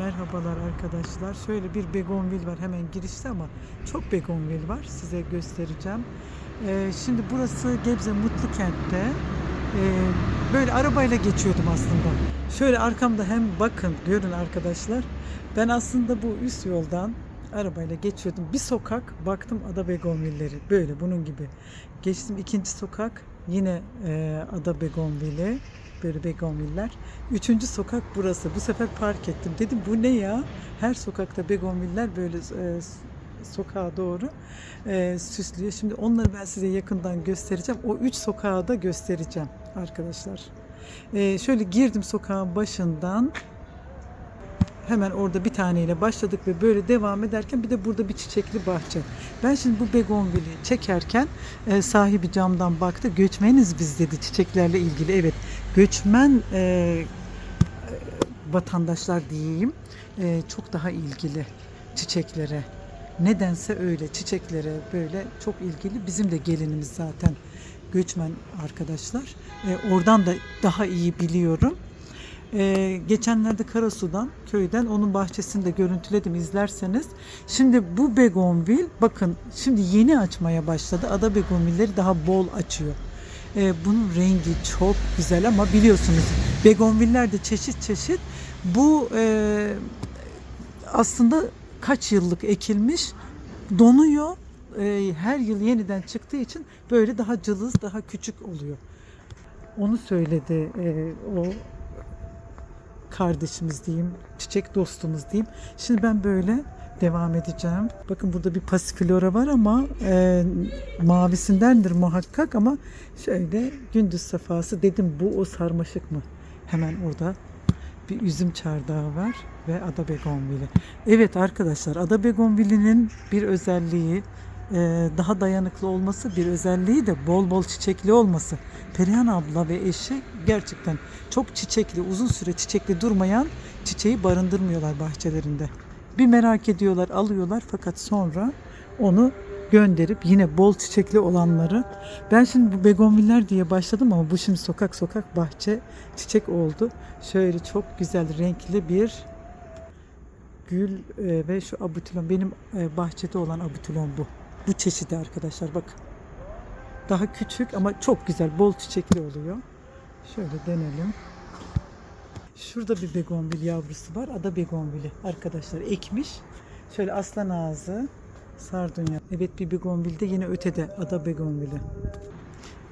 Merhabalar arkadaşlar. Şöyle bir begonvil var hemen girişte ama çok begonvil var. Size göstereceğim. Ee, şimdi burası Gebze Mutlu Kent'te. Ee, böyle arabayla geçiyordum aslında. Şöyle arkamda hem bakın görün arkadaşlar. Ben aslında bu üst yoldan arabayla geçiyordum. Bir sokak baktım ada begonvilleri. Böyle bunun gibi. Geçtim ikinci sokak yine e, ada begonvili. Böyle begonviller. Üçüncü sokak burası. Bu sefer park ettim. Dedim bu ne ya? Her sokakta begonviller böyle e, sokağa doğru e, süslüyor. Şimdi onları ben size yakından göstereceğim. O üç sokağı da göstereceğim arkadaşlar. E, şöyle girdim sokağın başından. Hemen orada bir taneyle başladık ve böyle devam ederken bir de burada bir çiçekli bahçe. Ben şimdi bu begonvili çekerken e, sahibi camdan baktı. Göçmeniz biz dedi çiçeklerle ilgili. Evet göçmen e, e, vatandaşlar diyeyim e, çok daha ilgili çiçeklere. Nedense öyle çiçeklere böyle çok ilgili. Bizim de gelinimiz zaten göçmen arkadaşlar. E, oradan da daha iyi biliyorum. Ee, geçenlerde Karasu'dan, köyden onun bahçesini de görüntüledim izlerseniz. Şimdi bu begonvil bakın şimdi yeni açmaya başladı. Ada begonvilleri daha bol açıyor. Ee, bunun rengi çok güzel ama biliyorsunuz begonviller de çeşit çeşit. Bu e, aslında kaç yıllık ekilmiş donuyor. Ee, her yıl yeniden çıktığı için böyle daha cılız, daha küçük oluyor. Onu söyledi e, o kardeşimiz diyeyim, çiçek dostumuz diyeyim. Şimdi ben böyle devam edeceğim. Bakın burada bir pasiflora var ama e, mavisindendir muhakkak ama şöyle gündüz safhası dedim bu o sarmaşık mı? Hemen orada bir üzüm çardağı var ve ada begonvili. Evet arkadaşlar ada begonvilinin bir özelliği daha dayanıklı olması bir özelliği de bol bol çiçekli olması. Perihan abla ve eşi gerçekten çok çiçekli, uzun süre çiçekli durmayan çiçeği barındırmıyorlar bahçelerinde. Bir merak ediyorlar, alıyorlar fakat sonra onu gönderip yine bol çiçekli olanları. Ben şimdi bu begonviller diye başladım ama bu şimdi sokak sokak bahçe çiçek oldu. Şöyle çok güzel renkli bir gül e, ve şu abutilon benim e, bahçede olan abutilon bu. Bu çeşidi arkadaşlar bak. Daha küçük ama çok güzel bol çiçekli oluyor. Şöyle denelim. Şurada bir begonvil yavrusu var. Ada begonvili arkadaşlar ekmiş. Şöyle aslan ağzı, sardunya. Evet bir begonvil de yine ötede ada begonvili.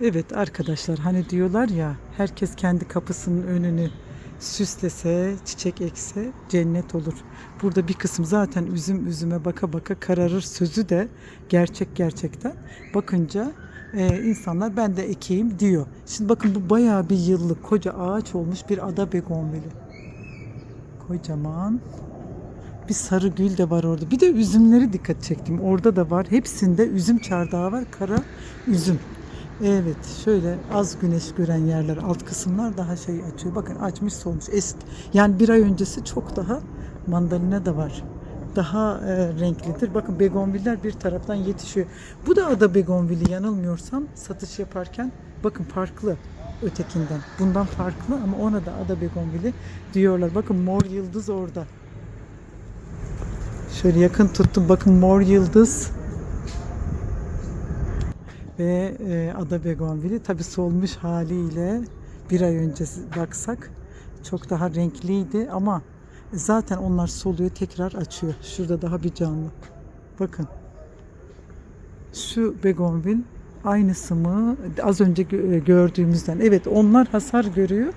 Evet arkadaşlar hani diyorlar ya herkes kendi kapısının önünü süslese, çiçek ekse cennet olur. Burada bir kısım zaten üzüm üzüme baka baka kararır sözü de gerçek gerçekten. Bakınca e, insanlar ben de ekeyim diyor. Şimdi bakın bu bayağı bir yıllık koca ağaç olmuş bir ada begonvili. Kocaman. Bir sarı gül de var orada. Bir de üzümleri dikkat çektim. Orada da var. Hepsinde üzüm çardağı var. Kara üzüm. Evet şöyle az güneş gören yerler alt kısımlar daha şey açıyor. Bakın açmış solmuş. Eski, yani bir ay öncesi çok daha mandalina da var. Daha e, renklidir. Bakın begonviller bir taraftan yetişiyor. Bu da ada begonvili yanılmıyorsam satış yaparken bakın farklı ötekinden. Bundan farklı ama ona da ada begonvili diyorlar. Bakın mor yıldız orada. Şöyle yakın tuttum. Bakın mor yıldız ve e, ada begonvili tabi solmuş haliyle bir ay önce baksak çok daha renkliydi ama zaten onlar soluyor tekrar açıyor. Şurada daha bir canlı. Bakın. Şu begonvil aynısı mı? Az önce gö- gördüğümüzden. Evet onlar hasar görüyor.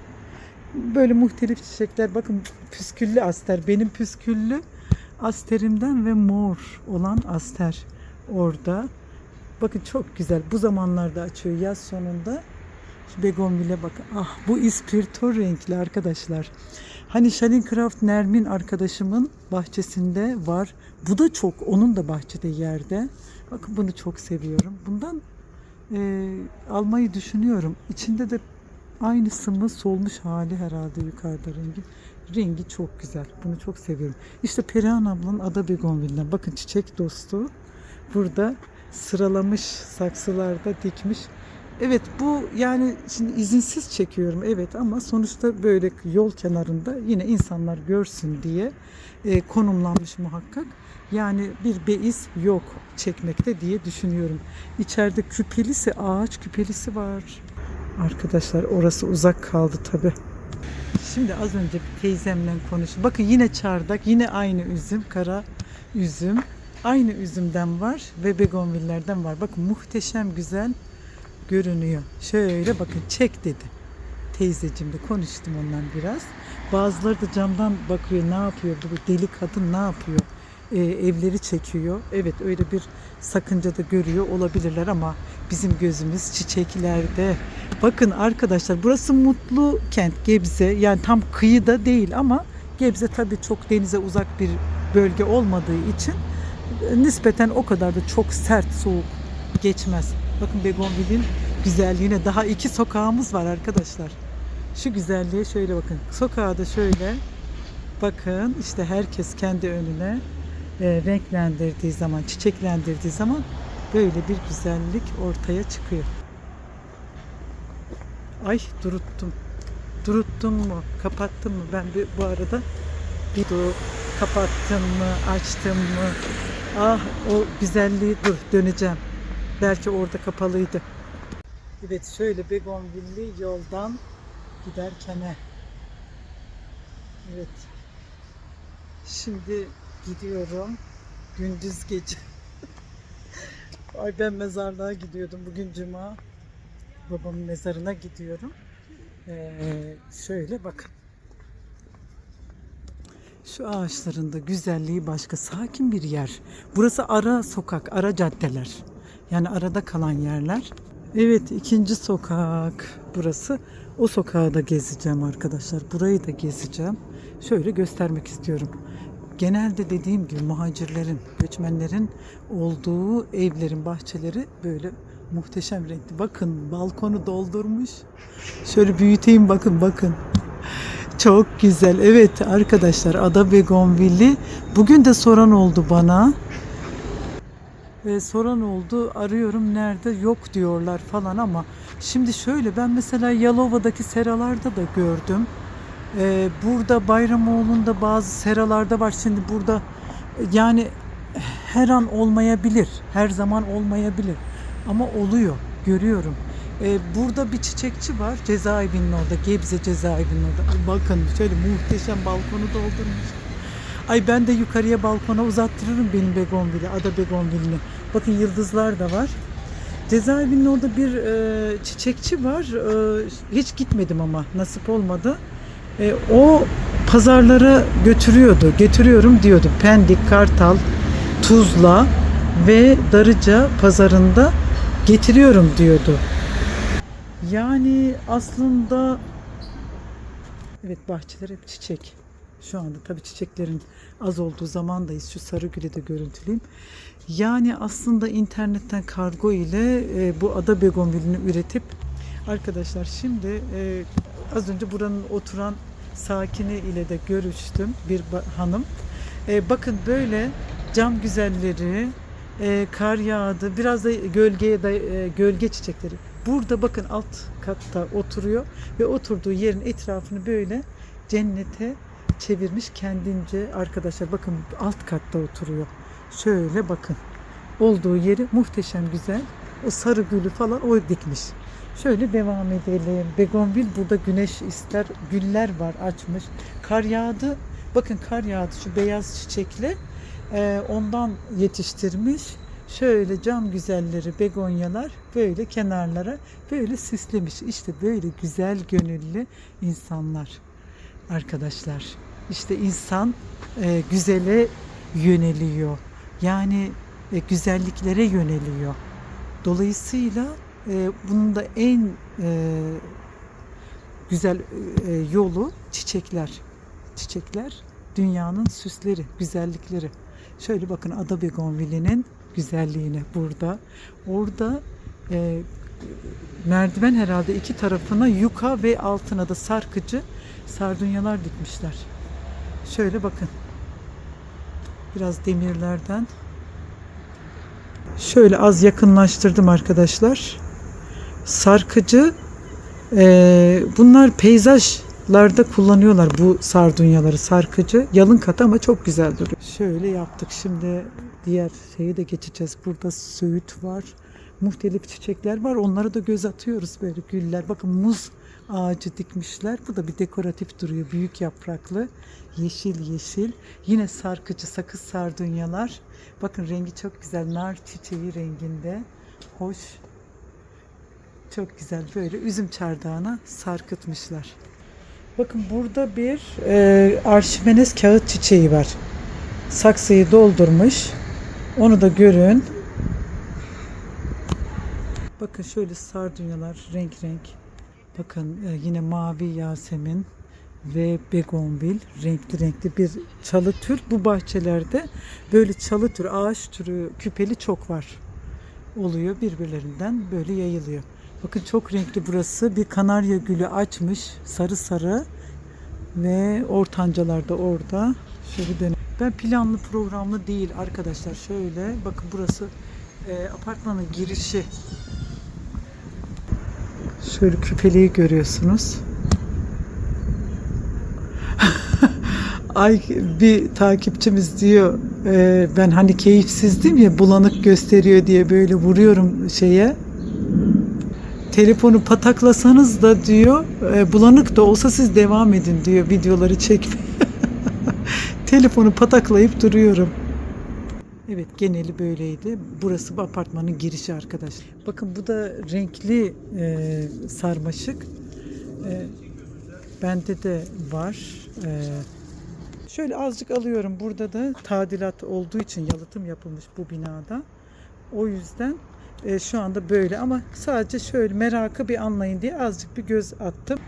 Böyle muhtelif çiçekler. Bakın püsküllü aster. Benim püsküllü asterimden ve mor olan aster orada. Bakın çok güzel. Bu zamanlarda açıyor yaz sonunda. Şu begonvile bakın. Ah bu ispirto renkli arkadaşlar. Hani Shalincraft Nermin arkadaşımın bahçesinde var. Bu da çok. Onun da bahçede yerde. Bakın bunu çok seviyorum. Bundan e, almayı düşünüyorum. İçinde de aynısı mı solmuş hali herhalde yukarıda rengi. Rengi çok güzel. Bunu çok seviyorum. İşte Perihan ablanın ada begonvilden. Bakın çiçek dostu. Burada sıralamış saksılarda dikmiş. Evet bu yani şimdi izinsiz çekiyorum evet ama sonuçta böyle yol kenarında yine insanlar görsün diye e, konumlanmış muhakkak. Yani bir beis yok çekmekte diye düşünüyorum. İçeride küpelisi ağaç küpelisi var. Arkadaşlar orası uzak kaldı tabi. Şimdi az önce teyzemle konuştum. Bakın yine çardak, yine aynı üzüm, kara üzüm. Aynı üzümden var ve begonvillerden var. Bakın muhteşem güzel görünüyor. Şöyle bakın çek dedi. Teyzeciğimle konuştum ondan biraz. Bazıları da camdan bakıyor ne yapıyor bu deli kadın ne yapıyor? Ee, evleri çekiyor. Evet öyle bir sakınca da görüyor olabilirler ama bizim gözümüz çiçeklerde. Bakın arkadaşlar burası mutlu kent Gebze. Yani tam kıyıda değil ama Gebze tabii çok denize uzak bir bölge olmadığı için nispeten o kadar da çok sert soğuk geçmez. Bakın Begonvil'in güzelliğine daha iki sokağımız var arkadaşlar. Şu güzelliğe şöyle bakın. Sokağa da şöyle bakın işte herkes kendi önüne e, renklendirdiği zaman, çiçeklendirdiği zaman böyle bir güzellik ortaya çıkıyor. Ay duruttum. Duruttum mu? Kapattım mı? Ben bir, bu arada bir kapattım mı? Açtım mı? Ah o güzelliği dur döneceğim. Belki orada kapalıydı. Evet şöyle Begonvilli yoldan giderken Evet. Şimdi gidiyorum. Gündüz gece. Ay ben mezarlığa gidiyordum. Bugün cuma. Babamın mezarına gidiyorum. Ee, şöyle bakın. Şu ağaçların da güzelliği başka. Sakin bir yer. Burası ara sokak, ara caddeler. Yani arada kalan yerler. Evet ikinci sokak burası. O sokağı da gezeceğim arkadaşlar. Burayı da gezeceğim. Şöyle göstermek istiyorum. Genelde dediğim gibi muhacirlerin, göçmenlerin olduğu evlerin bahçeleri böyle muhteşem renkli. Bakın balkonu doldurmuş. Şöyle büyüteyim bakın bakın. Çok güzel. Evet arkadaşlar Ada Begonvilli. Bugün de soran oldu bana. Ve soran oldu arıyorum nerede yok diyorlar falan ama şimdi şöyle ben mesela Yalova'daki seralarda da gördüm. Ee, burada Bayramoğlu'nda bazı seralarda var. Şimdi burada yani her an olmayabilir. Her zaman olmayabilir. Ama oluyor. Görüyorum. Ee, burada bir çiçekçi var. Cezaevinin orada. Gebze cezaevinin orada. Ay bakın şöyle muhteşem balkonu doldurmuş. Ay ben de yukarıya balkona uzattırırım benim begonvili, ada begonvilini. Bakın yıldızlar da var. Cezaevinin orada bir e, çiçekçi var. E, hiç gitmedim ama nasip olmadı. E, o pazarlara götürüyordu. Getiriyorum diyordu. Pendik, Kartal, Tuzla ve Darıca pazarında getiriyorum diyordu. Yani aslında evet bahçeler hep çiçek. Şu anda tabii çiçeklerin az olduğu zamandayız. Şu sarı gülü de görüntüleyeyim. Yani aslında internetten kargo ile e, bu ada begonvilini üretip arkadaşlar şimdi e, az önce buranın oturan sakini ile de görüştüm bir hanım. E, bakın böyle cam güzelleri, e, kar yağdı, biraz da gölgeye da e, gölge çiçekleri. Burada bakın alt katta oturuyor ve oturduğu yerin etrafını böyle cennete çevirmiş kendince arkadaşlar bakın alt katta oturuyor. Şöyle bakın. Olduğu yeri muhteşem güzel. O sarı gülü falan o dikmiş. Şöyle devam edelim. Begonvil burada güneş ister. Güller var açmış. Kar yağdı. Bakın kar yağdı şu beyaz çiçekle. Ee, ondan yetiştirmiş. Şöyle cam güzelleri, begonyalar böyle kenarlara böyle süslemiş. İşte böyle güzel gönüllü insanlar arkadaşlar. İşte insan e, güzele yöneliyor. Yani e, güzelliklere yöneliyor. Dolayısıyla e, bunun da en e, güzel e, yolu çiçekler. Çiçekler dünyanın süsleri, güzellikleri. Şöyle bakın Ada Begonvilli'nin güzelliğine burada. Orada e, merdiven herhalde iki tarafına yuka ve altına da sarkıcı sardunyalar dikmişler. Şöyle bakın. Biraz demirlerden. Şöyle az yakınlaştırdım arkadaşlar. sarkıcı. Ee, bunlar peyzajlarda kullanıyorlar bu sardunyaları sarkıcı. Yalın katı ama çok güzel duruyor. Şöyle yaptık. Şimdi diğer şeyi de geçeceğiz. Burada söğüt var. Muhtelif çiçekler var. Onlara da göz atıyoruz böyle güller. Bakın muz ağacı dikmişler. Bu da bir dekoratif duruyor. Büyük yapraklı. Yeşil yeşil. Yine sarkıcı sakız sardunyalar. Bakın rengi çok güzel. Nar çiçeği renginde. Hoş. Çok güzel böyle üzüm çardağına sarkıtmışlar. Bakın burada bir e, arşimenes kağıt çiçeği var. Saksıyı doldurmuş. Onu da görün. Bakın şöyle sardunyalar renk renk. Bakın e, yine mavi yasemin ve begonvil renkli renkli bir çalı tür. Bu bahçelerde böyle çalı tür, ağaç türü küpeli çok var. Oluyor birbirlerinden böyle yayılıyor. Bakın çok renkli burası. Bir kanarya gülü açmış sarı sarı ve ortancalar da orada. Şöyle dön. Ben planlı programlı değil arkadaşlar. Şöyle bakın burası e, apartmanın girişi. Şöyle küpeliği görüyorsunuz. Ay bir takipçimiz diyor e, ben hani keyifsizdim ya bulanık gösteriyor diye böyle vuruyorum şeye telefonu pataklasanız da diyor e, bulanık da olsa siz devam edin diyor videoları çekmeye. telefonu pataklayıp duruyorum. Evet geneli böyleydi. Burası bu apartmanın girişi arkadaşlar. Bakın bu da renkli e, sarmaşık. E, bende de var. E, şöyle azıcık alıyorum. Burada da tadilat olduğu için yalıtım yapılmış bu binada. O yüzden e, şu anda böyle ama sadece şöyle merakı bir anlayın diye azıcık bir göz attım.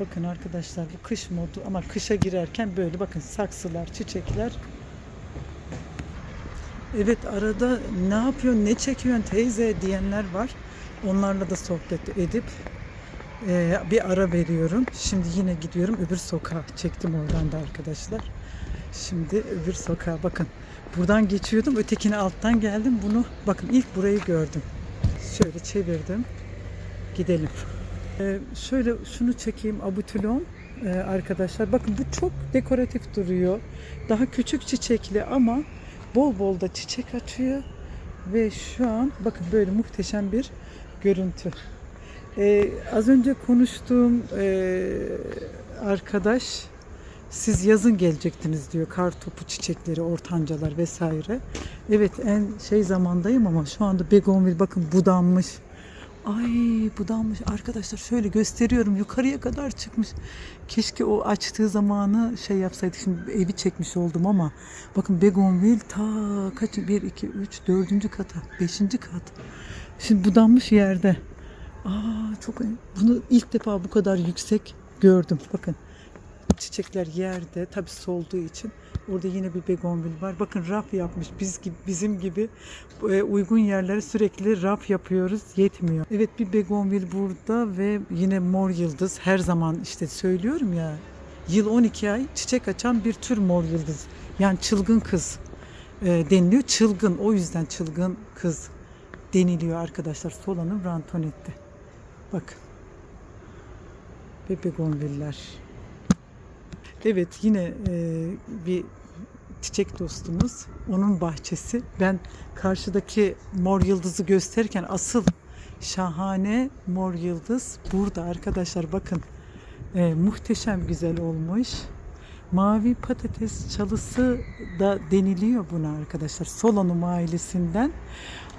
Bakın arkadaşlar bu kış modu ama kışa girerken böyle bakın saksılar, çiçekler. Evet arada ne yapıyorsun, ne çekiyorsun teyze diyenler var. Onlarla da sohbet edip e, bir ara veriyorum. Şimdi yine gidiyorum öbür sokağa. Çektim oradan da arkadaşlar. Şimdi öbür sokağa bakın. Buradan geçiyordum. Ötekine alttan geldim. Bunu bakın ilk burayı gördüm. Şöyle çevirdim. Gidelim. Ee, şöyle şunu çekeyim abutülon ee, arkadaşlar. Bakın bu çok dekoratif duruyor. Daha küçük çiçekli ama bol bol da çiçek açıyor. Ve şu an bakın böyle muhteşem bir görüntü. Ee, az önce konuştuğum ee, arkadaş siz yazın gelecektiniz diyor. Kar topu çiçekleri, ortancalar vesaire. Evet en şey zamandayım ama şu anda begonvil bakın budanmış. Ay budanmış arkadaşlar şöyle gösteriyorum yukarıya kadar çıkmış. Keşke o açtığı zamanı şey yapsaydık şimdi evi çekmiş oldum ama bakın begonvil ta kaç 1 2 3 4. kata 5. kat. Şimdi budanmış yerde. Aa çok bunu ilk defa bu kadar yüksek gördüm. Bakın çiçekler yerde tabi solduğu için orada yine bir begonvil var. Bakın raf yapmış biz gibi bizim gibi e, uygun yerlere sürekli raf yapıyoruz yetmiyor. Evet bir begonvil burada ve yine mor yıldız her zaman işte söylüyorum ya yıl 12 ay çiçek açan bir tür mor yıldız. Yani çılgın kız e, deniliyor. Çılgın o yüzden çılgın kız deniliyor arkadaşlar. Sola'nın rantonette. Bak. Ve begonviller. Evet yine e, bir çiçek dostumuz. Onun bahçesi. Ben karşıdaki mor yıldızı gösterirken asıl şahane mor yıldız burada arkadaşlar bakın. E, muhteşem güzel olmuş. Mavi patates çalısı da deniliyor buna arkadaşlar. Solanum ailesinden.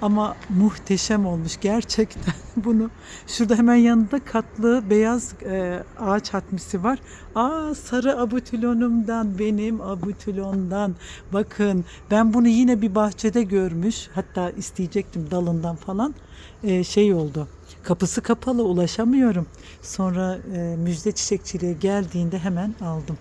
Ama muhteşem olmuş gerçekten bunu. Şurada hemen yanında katlı beyaz e, ağaç hatmisi var. Aa sarı abutülonumdan benim abutülondan. Bakın ben bunu yine bir bahçede görmüş. Hatta isteyecektim dalından falan. E, şey oldu. Kapısı kapalı ulaşamıyorum. Sonra e, müjde çiçekçiliğe geldiğinde hemen aldım.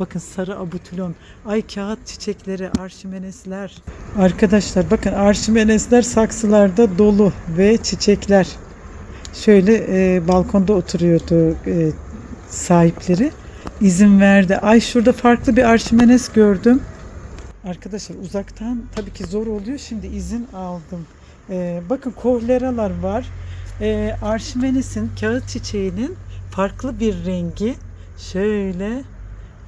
Bakın sarı abutülon, ay kağıt çiçekleri, arşimenesler. Arkadaşlar bakın arşimenesler saksılarda dolu ve çiçekler. Şöyle e, balkonda oturuyordu e, sahipleri. İzin verdi. Ay şurada farklı bir arşimenes gördüm. Arkadaşlar uzaktan tabii ki zor oluyor. Şimdi izin aldım. E, bakın kohleralar var. e, Arşimenes'in kağıt çiçeğinin farklı bir rengi. Şöyle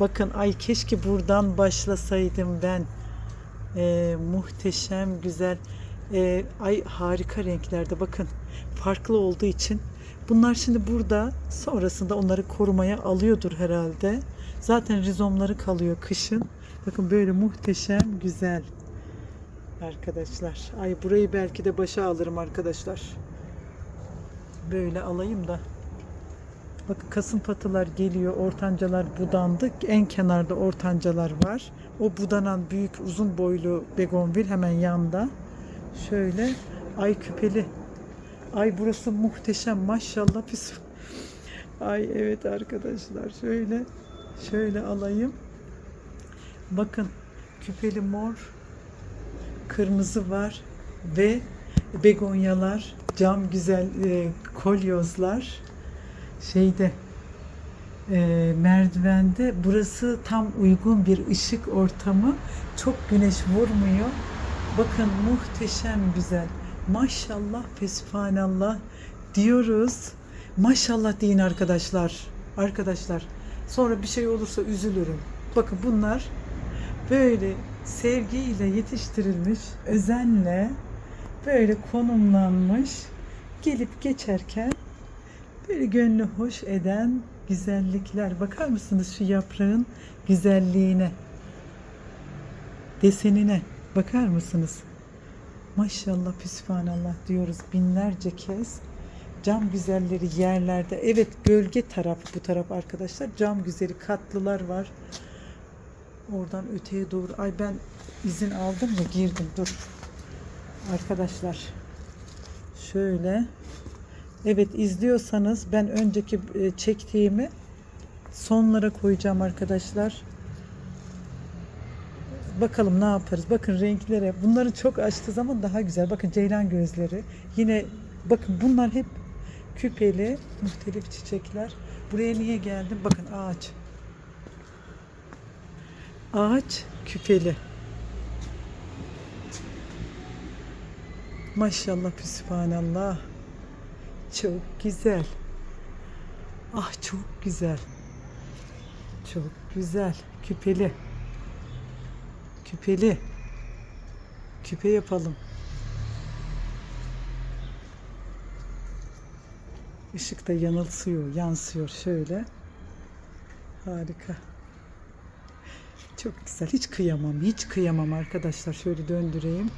bakın ay keşke buradan başlasaydım ben. E, muhteşem güzel. E, ay harika renklerde bakın. Farklı olduğu için. Bunlar şimdi burada sonrasında onları korumaya alıyordur herhalde. Zaten rizomları kalıyor kışın. Bakın böyle muhteşem güzel. Arkadaşlar. Ay burayı belki de başa alırım arkadaşlar. Böyle alayım da. Bakın kasım patılar geliyor. Ortancalar budandı. En kenarda ortancalar var. O budanan büyük uzun boylu begonvil hemen yanda. Şöyle ay küpeli. Ay burası muhteşem maşallah pis. Ay evet arkadaşlar şöyle şöyle alayım. Bakın küpeli mor kırmızı var ve begonyalar, cam güzel e, kolyozlar şeyde e, merdivende. Burası tam uygun bir ışık ortamı. Çok güneş vurmuyor. Bakın muhteşem güzel. Maşallah fesubhanallah diyoruz. Maşallah deyin arkadaşlar arkadaşlar. Sonra bir şey olursa üzülürüm. Bakın bunlar böyle sevgiyle yetiştirilmiş, özenle böyle konumlanmış, gelip geçerken böyle gönlü hoş eden güzellikler. Bakar mısınız şu yaprağın güzelliğine, desenine bakar mısınız? Maşallah, püsfanallah diyoruz binlerce kez. Cam güzelleri yerlerde. Evet gölge tarafı bu taraf arkadaşlar. Cam güzeli katlılar var. Oradan öteye doğru. Ay ben izin aldım mı girdim dur. Arkadaşlar şöyle evet izliyorsanız ben önceki e, çektiğimi sonlara koyacağım arkadaşlar. Bakalım ne yaparız. Bakın renklere. Bunları çok açtığı zaman daha güzel. Bakın ceylan gözleri. Yine bakın bunlar hep küpeli muhtelif çiçekler. Buraya niye geldim? Bakın ağaç. Ağaç küpeli. Maşallah Sübhanallah. Çok güzel. Ah çok güzel. Çok güzel. Küpeli. Küpeli. Küpe yapalım. Işık da yanılsıyor, yansıyor şöyle. Harika. Çok güzel. Hiç kıyamam. Hiç kıyamam arkadaşlar. Şöyle döndüreyim.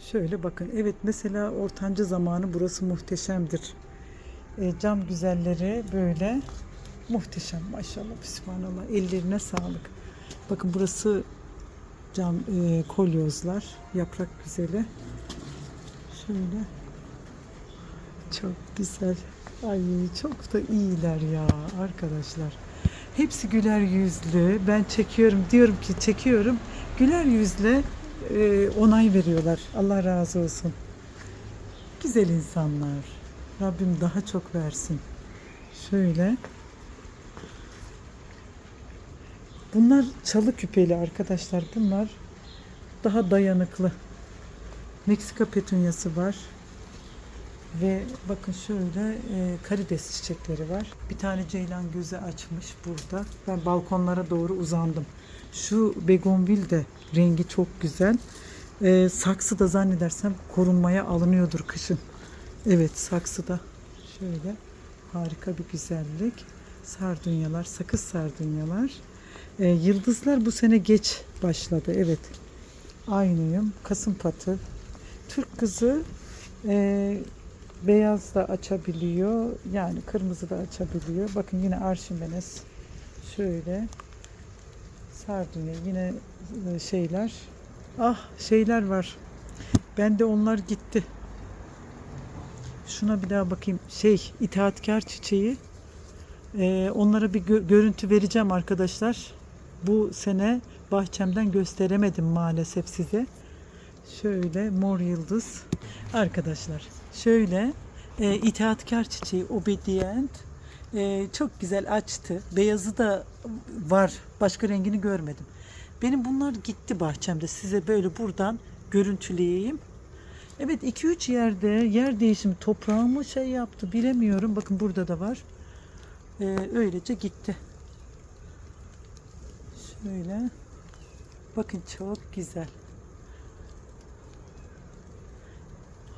Şöyle bakın. Evet mesela ortanca zamanı burası muhteşemdir. E, cam güzelleri böyle muhteşem. Maşallah. Bismillah. Ellerine sağlık. Bakın burası cam e, kolyozlar. Yaprak güzeli. Şöyle. Çok güzel. Ay çok da iyiler ya arkadaşlar. Hepsi güler yüzlü. Ben çekiyorum diyorum ki çekiyorum. Güler yüzle e, onay veriyorlar. Allah razı olsun. Güzel insanlar. Rabbim daha çok versin. Şöyle. Bunlar çalı küpeli arkadaşlar. Bunlar daha dayanıklı. Meksika petunyası var. Ve bakın şöyle e, karides çiçekleri var. Bir tane ceylan gözü açmış burada. Ben balkonlara doğru uzandım. Şu begonvil de rengi çok güzel. E, saksı da zannedersem korunmaya alınıyordur kışın. Evet saksı da şöyle harika bir güzellik. Sardunyalar, sakız sardunyalar. E, yıldızlar bu sene geç başladı. Evet. Aynıyım. Kasım patı. Türk kızı e, beyaz da açabiliyor. Yani kırmızı da açabiliyor. Bakın yine arşimenes. Şöyle. Sardunya yine e, şeyler. Ah şeyler var. Ben de onlar gitti. Şuna bir daha bakayım. Şey itaatkar çiçeği. Ee, onlara bir gö- görüntü vereceğim arkadaşlar. Bu sene bahçemden gösteremedim maalesef size. Şöyle mor yıldız. Arkadaşlar şöyle e, itaatkar çiçeği obedient e, çok güzel açtı. Beyazı da var. Başka rengini görmedim. Benim bunlar gitti bahçemde. Size böyle buradan görüntüleyeyim. Evet 2-3 yerde yer değişimi toprağı mı şey yaptı bilemiyorum. Bakın burada da var. Ee, öylece gitti. Şöyle. Bakın çok güzel.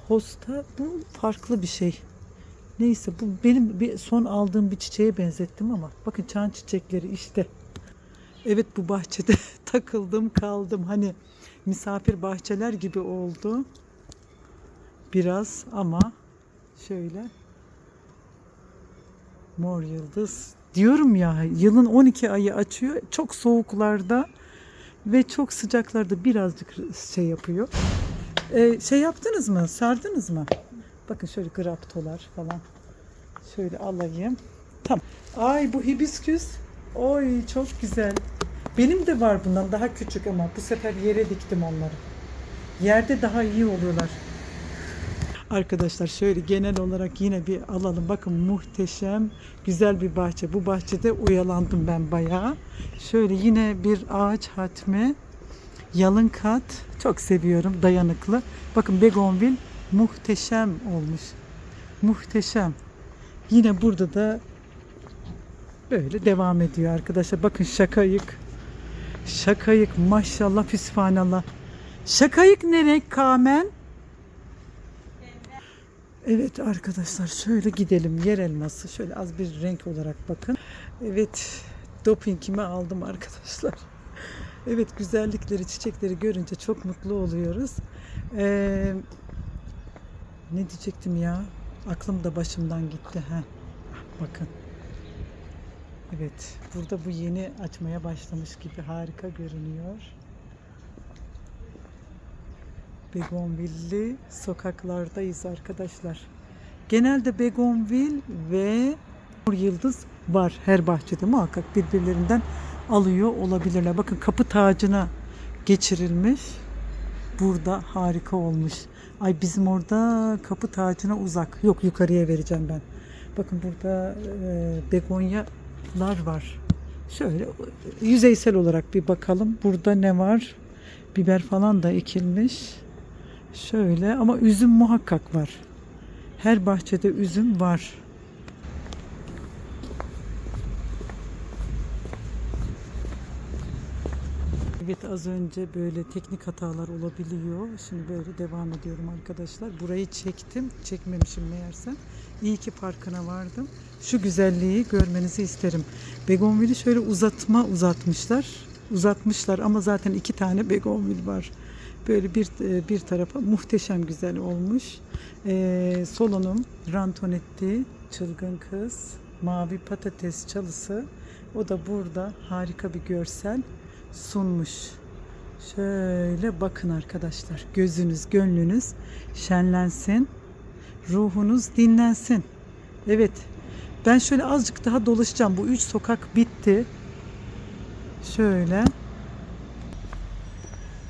Hosta bu farklı bir şey. Neyse bu benim bir son aldığım bir çiçeğe benzettim ama bakın çan çiçekleri işte. Evet bu bahçede takıldım kaldım. Hani misafir bahçeler gibi oldu. Biraz ama şöyle mor yıldız diyorum ya yılın 12 ayı açıyor. Çok soğuklarda ve çok sıcaklarda birazcık şey yapıyor. Ee, şey yaptınız mı? Sardınız mı? Bakın şöyle graptolar falan. Şöyle alayım. Tamam. Ay bu hibisküs. Oy çok güzel. Benim de var bundan daha küçük ama bu sefer yere diktim onları. Yerde daha iyi oluyorlar. Arkadaşlar şöyle genel olarak yine bir alalım. Bakın muhteşem güzel bir bahçe. Bu bahçede oyalandım ben bayağı. Şöyle yine bir ağaç hatmi. Yalın kat. Çok seviyorum. Dayanıklı. Bakın begonvil muhteşem olmuş. Muhteşem. Yine burada da böyle devam ediyor arkadaşlar. Bakın şakayık. Şakayık maşallah füsfanallah. Şakayık ne renk kamen? Evet arkadaşlar şöyle gidelim yer elması şöyle az bir renk olarak bakın. Evet dopingimi aldım arkadaşlar. Evet güzellikleri çiçekleri görünce çok mutlu oluyoruz. Ee, ne diyecektim ya? Aklım da başımdan gitti. Heh. Bakın. Evet burada bu yeni açmaya başlamış gibi harika görünüyor. Begonvilli sokaklardayız arkadaşlar. Genelde begonvil ve yıldız var her bahçede muhakkak birbirlerinden alıyor olabilirler. Bakın kapı tacına geçirilmiş. Burada harika olmuş. Ay bizim orada kapı tacına uzak. Yok yukarıya vereceğim ben. Bakın burada e, begonyalar var. Şöyle yüzeysel olarak bir bakalım. Burada ne var? Biber falan da ekilmiş. Şöyle ama üzüm muhakkak var. Her bahçede üzüm var. Evet az önce böyle teknik hatalar olabiliyor. Şimdi böyle devam ediyorum arkadaşlar. Burayı çektim. Çekmemişim meğerse. İyi ki parkına vardım. Şu güzelliği görmenizi isterim. Begonvil'i şöyle uzatma uzatmışlar. Uzatmışlar ama zaten iki tane begonvil var. Böyle bir bir tarafa muhteşem güzel olmuş. Ee, solonum Rantonetti, Çılgın Kız, Mavi Patates Çalısı. O da burada harika bir görsel sunmuş. Şöyle bakın arkadaşlar. Gözünüz, gönlünüz şenlensin. Ruhunuz dinlensin. Evet. Ben şöyle azıcık daha dolaşacağım. Bu üç sokak bitti. Şöyle.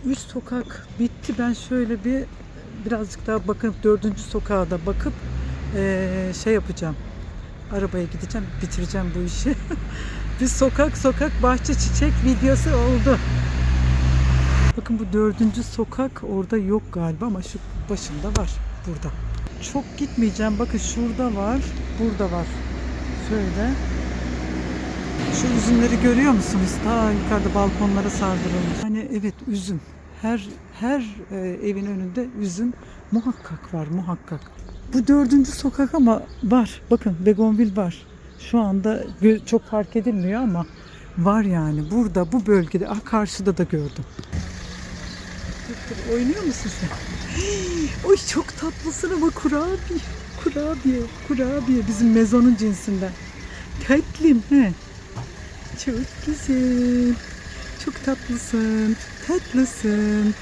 Üç sokak bitti. Ben şöyle bir birazcık daha bakıp dördüncü sokağa da bakıp eee, şey yapacağım. Arabaya gideceğim. Bitireceğim bu işi. bir sokak sokak bahçe çiçek videosu oldu. Bakın bu dördüncü sokak orada yok galiba ama şu başında var. Burada. Çok gitmeyeceğim. Bakın şurada var. Burada var. Şöyle. Şu üzümleri görüyor musunuz? Ta yukarıda balkonlara sardırılmış. Hani evet üzüm. Her her e, evin önünde üzüm muhakkak var muhakkak. Bu dördüncü sokak ama var. Bakın begonvil var. Şu anda çok fark edilmiyor ama var yani. Burada bu bölgede ah karşıda da gördüm. Oynuyor musun sen? Oy çok tatlısın ama kurabiye. Kurabiye, kurabiye bizim mezonun cinsinden. Tatlım he. Çok güzel. Çok tatlısın. Tatlısın.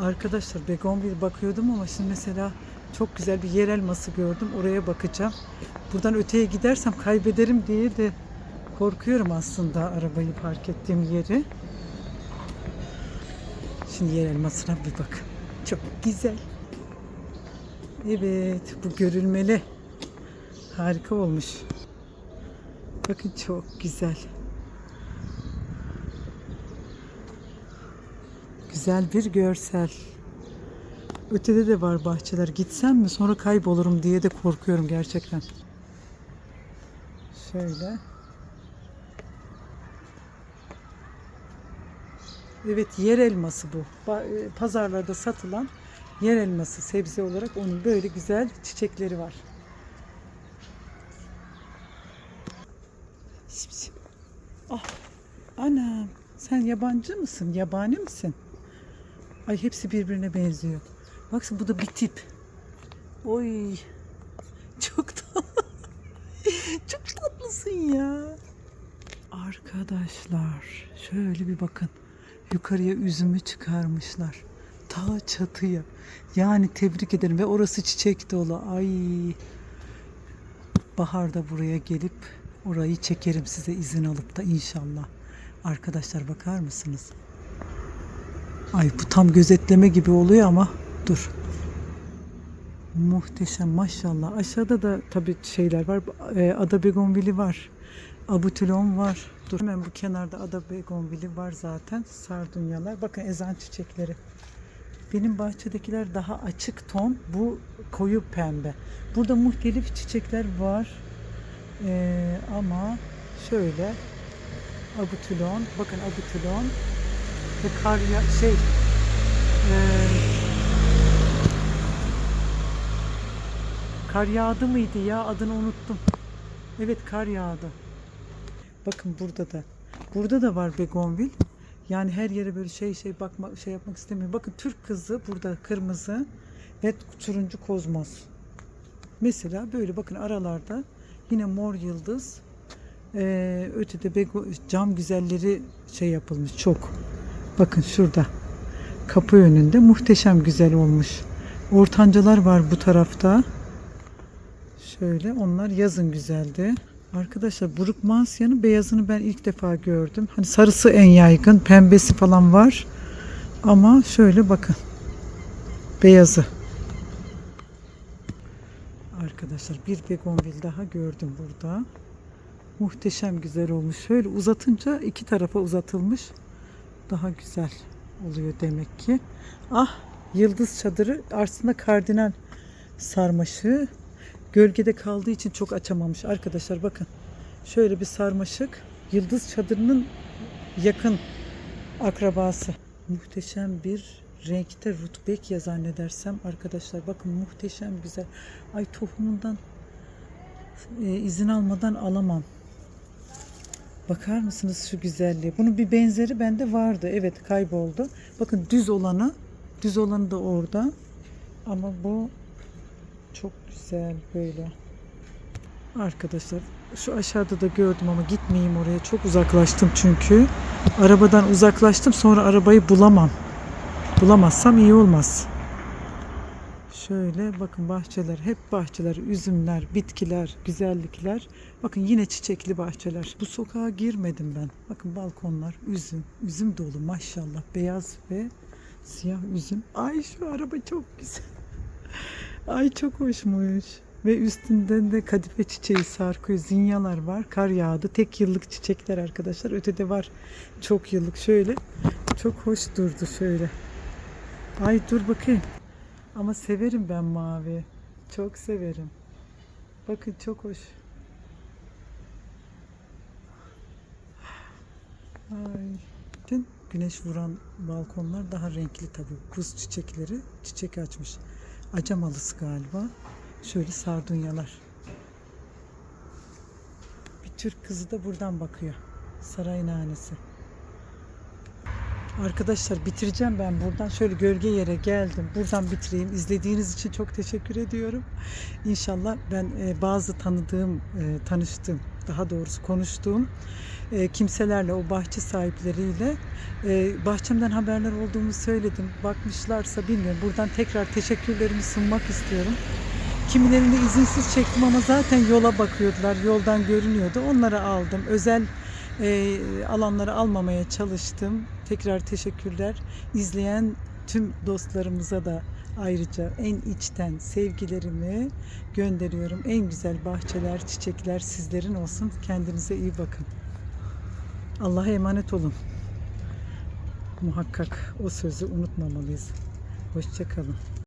Arkadaşlar begonvil bakıyordum ama şimdi mesela çok güzel bir yer elması gördüm. Oraya bakacağım. Buradan öteye gidersem kaybederim diye de korkuyorum aslında arabayı park ettiğim yeri. Şimdi yer elmasına bir bak. Çok güzel. Evet bu görülmeli. Harika olmuş. Bakın çok güzel. Güzel bir görsel. Ötede de var bahçeler. Gitsem mi sonra kaybolurum diye de korkuyorum gerçekten. Şöyle. Evet yer elması bu. E, Pazarlarda satılan yer elması sebze olarak onun böyle güzel çiçekleri var. Şip. Ah, anam sen yabancı mısın? Yabani misin? Ay hepsi birbirine benziyor. Baksana bu da bir tip. Oy. Çok tatlı. Çok tatlısın ya. Arkadaşlar şöyle bir bakın. Yukarıya üzümü çıkarmışlar. Ta çatıya. Yani tebrik ederim ve orası çiçek dolu. Ay. Baharda buraya gelip orayı çekerim size izin alıp da inşallah. Arkadaşlar bakar mısınız? Ay bu tam gözetleme gibi oluyor ama dur. Muhteşem maşallah. Aşağıda da tabii şeyler var. E, Ada Begonvili var. Abutilon var. Dur hemen bu kenarda Ada Begonvili var zaten. Sardunyalar. Bakın ezan çiçekleri. Benim bahçedekiler daha açık ton. Bu koyu pembe. Burada muhtelif çiçekler var. E, ama şöyle Abutilon. Bakın Abutilon. Ve kar şey e, kar yağdı mıydı ya adını unuttum. Evet kar yağdı. Bakın burada da. Burada da var begonvil. Yani her yere böyle şey şey bakma şey yapmak istemiyorum. Bakın Türk kızı burada kırmızı ve turuncu kozmos. Mesela böyle bakın aralarda yine mor yıldız. Ee, ötede bego, cam güzelleri şey yapılmış çok. Bakın şurada. Kapı önünde muhteşem güzel olmuş. Ortancalar var bu tarafta. Şöyle onlar yazın güzeldi. Arkadaşlar buruk mansiyanın beyazını ben ilk defa gördüm. Hani sarısı en yaygın, pembesi falan var. Ama şöyle bakın. Beyazı. Arkadaşlar bir begonvil daha gördüm burada. Muhteşem güzel olmuş. Şöyle uzatınca iki tarafa uzatılmış daha güzel oluyor demek ki. Ah yıldız çadırı aslında kardinal sarmaşığı gölgede kaldığı için çok açamamış arkadaşlar bakın. Şöyle bir sarmaşık yıldız çadırının yakın akrabası. Muhteşem bir renkte rutbek ya zannedersem arkadaşlar bakın muhteşem güzel. Ay tohumundan e, izin almadan alamam. Bakar mısınız şu güzelliğe? Bunun bir benzeri bende vardı. Evet kayboldu. Bakın düz olanı, düz olanı da orada. Ama bu güzel böyle. Arkadaşlar şu aşağıda da gördüm ama gitmeyeyim oraya. Çok uzaklaştım çünkü. Arabadan uzaklaştım sonra arabayı bulamam. Bulamazsam iyi olmaz. Şöyle bakın bahçeler, hep bahçeler, üzümler, bitkiler, güzellikler. Bakın yine çiçekli bahçeler. Bu sokağa girmedim ben. Bakın balkonlar, üzüm, üzüm dolu maşallah. Beyaz ve siyah üzüm. Ay şu araba çok güzel. Ay çok hoşmuş. Ve üstünden de kadife çiçeği sarkıyor. Zinyalar var. Kar yağdı. Tek yıllık çiçekler arkadaşlar. Ötede var çok yıllık. Şöyle çok hoş durdu şöyle. Ay dur bakayım. Ama severim ben mavi. Çok severim. Bakın çok hoş. Ay. Güneş vuran balkonlar daha renkli tabii. Kuz çiçekleri çiçek açmış. Acamalısı galiba. Şöyle sardunyalar. Bir Türk kızı da buradan bakıyor. Saray nanesi. Arkadaşlar bitireceğim ben buradan. Şöyle gölge yere geldim. Buradan bitireyim. İzlediğiniz için çok teşekkür ediyorum. İnşallah ben e, bazı tanıdığım, e, tanıştığım, daha doğrusu konuştuğum e, kimselerle, o bahçe sahipleriyle e, bahçemden haberler olduğumu söyledim. Bakmışlarsa bilmiyorum. Buradan tekrar teşekkürlerimi sunmak istiyorum. Kimilerini izinsiz çektim ama zaten yola bakıyordular. Yoldan görünüyordu. Onları aldım. Özel e, alanları almamaya çalıştım. Tekrar teşekkürler. İzleyen tüm dostlarımıza da ayrıca en içten sevgilerimi gönderiyorum. En güzel bahçeler, çiçekler sizlerin olsun. Kendinize iyi bakın. Allah'a emanet olun. Muhakkak o sözü unutmamalıyız. Hoşçakalın.